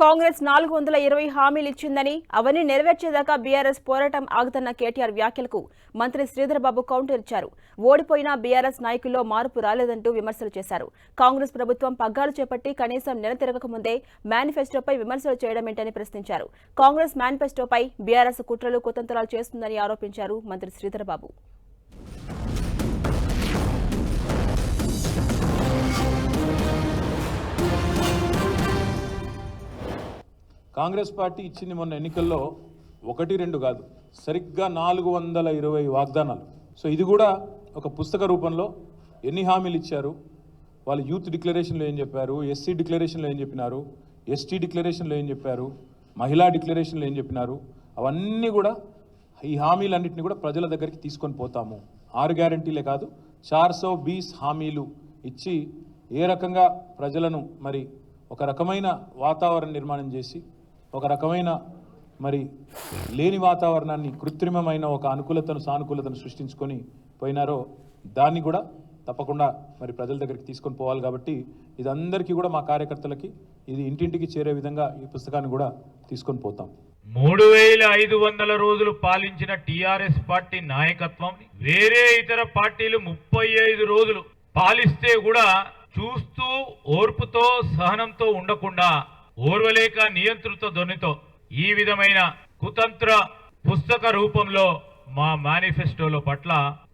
కాంగ్రెస్ నాలుగు వందల ఇరవై హామీలు ఇచ్చిందని అవన్నీ నెరవేర్చేదాకా బీఆర్ఎస్ పోరాటం ఆగుతున్న కేటీఆర్ వ్యాఖ్యలకు మంత్రి శ్రీధర్బాబు కౌంటర్ ఇచ్చారు. ఓడిపోయిన బీఆర్ఎస్ నాయకుల్లో మార్పు రాలేదంటూ విమర్శలు చేశారు. కాంగ్రెస్ ప్రభుత్వం పగ్గాలు చేపట్టి కనీసం నెల తిరగక ముందే మేనిఫెస్టోపై విమర్శలు చేయడమేంటని ప్రశ్నించారు. కాంగ్రెస్ మేనిఫెస్టోపై బీఆర్ఎస్ కుట్రలు కుతంత్రాలు చేస్తుందని ఆరోపించారు మంత్రి శ్రీధర్బాబు. కాంగ్రెస్ పార్టీ ఇచ్చింది మొన్న ఎన్నికల్లో ఒకటి రెండు కాదు. సరిగ్గా నాలుగు వందల ఇరవై వాగ్దానాలు. సో ఇది కూడా ఒక పుస్తక రూపంలో ఎన్ని హామీలు ఇచ్చారు? వాళ్ళు యూత్ డిక్లరేషన్లో ఏం చెప్పారు? ఎస్సీ డిక్లరేషన్లో ఏం చెప్పినారు? ఎస్టీ డిక్లరేషన్లో ఏం చెప్పారు? మహిళా డిక్లరేషన్లో ఏం చెప్పినారు? అవన్నీ కూడా ఈ హామీలన్నింటినీ కూడా ప్రజల దగ్గరికి తీసుకొని పోతాము. ఆరు గ్యారంటీలే కాదు చార్ సో బీస్ హామీలు ఇచ్చి ఏ రకంగా ప్రజలను మరి ఒక రకమైన వాతావరణ నిర్మాణం చేసి ఒక రకమైన మరి లేని వాతావరణాన్ని కృత్రిమమైన ఒక అనుకూలతను సానుకూలతను సృష్టించుకొని పోయినారో దాన్ని కూడా తప్పకుండా మరి ప్రజల దగ్గరికి తీసుకొని పోవాలి కాబట్టి ఇది అందరికీ కూడా మా కార్యకర్తలకి ఇది ఇంటింటికి చేరే విధంగా ఈ పుస్తకాన్ని కూడా తీసుకొని పోతాం. మూడు వేల ఐదు వందల రోజులు పాలించిన టిఆర్ఎస్ పార్టీ నాయకత్వం వేరే ఇతర పార్టీలు ముప్పై ఐదు రోజులు పాలిస్తే కూడా చూస్తూ ఓర్పుతో సహనంతో ఉండకుండా ఓర్వలేక నియంతృత్వ ధ్వనితో ఈ విధమైన కుతంత్ర పుస్తక రూపంలో మా మేనిఫెస్టోల పట్ల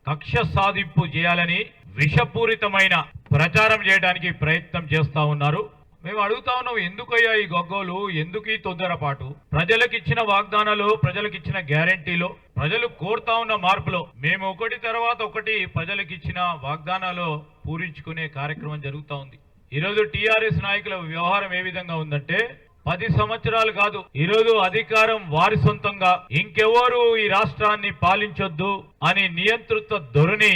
కక్ష సాధింపు చేయాలని విషపూరితమైన ప్రచారం చేయడానికి ప్రయత్నం చేస్తా ఉన్నారు. మేము అడుగుతా ఉన్నాం ఎందుకయ్యా ఈ గొగ్గోలు? ఎందుకు ఈ తొందరపాటు? ప్రజలకు ఇచ్చిన వాగ్దానాలు ప్రజలకు ఇచ్చిన గ్యారంటీలు ప్రజలు కోరుతా ఉన్న మార్పులో మేము ఒకటి తర్వాత ఒకటి ప్రజలకు ఇచ్చిన వాగ్దానాలు పూరించుకునే కార్యక్రమం జరుగుతూ ఉంది. ఈరోజు టిఆర్ఎస్ నాయకుల వ్యవహారం ఏ విధంగా ఉందంటే పది సంవత్సరాలు కాదు ఈరోజు అధికారం వారి సొంతంగా ఇంకెవరు ఈ రాష్ట్రాన్ని పాలించొద్దు అని నియంతృత్వ ధోరణి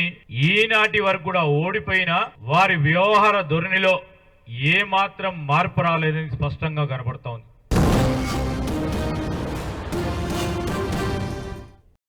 ఈనాటి వరకు కూడా ఓడిపోయిన వారి వ్యవహార ధోరణిలో ఏ మాత్రం మార్పు రాలేదని స్పష్టంగా కనబడతా ఉంది.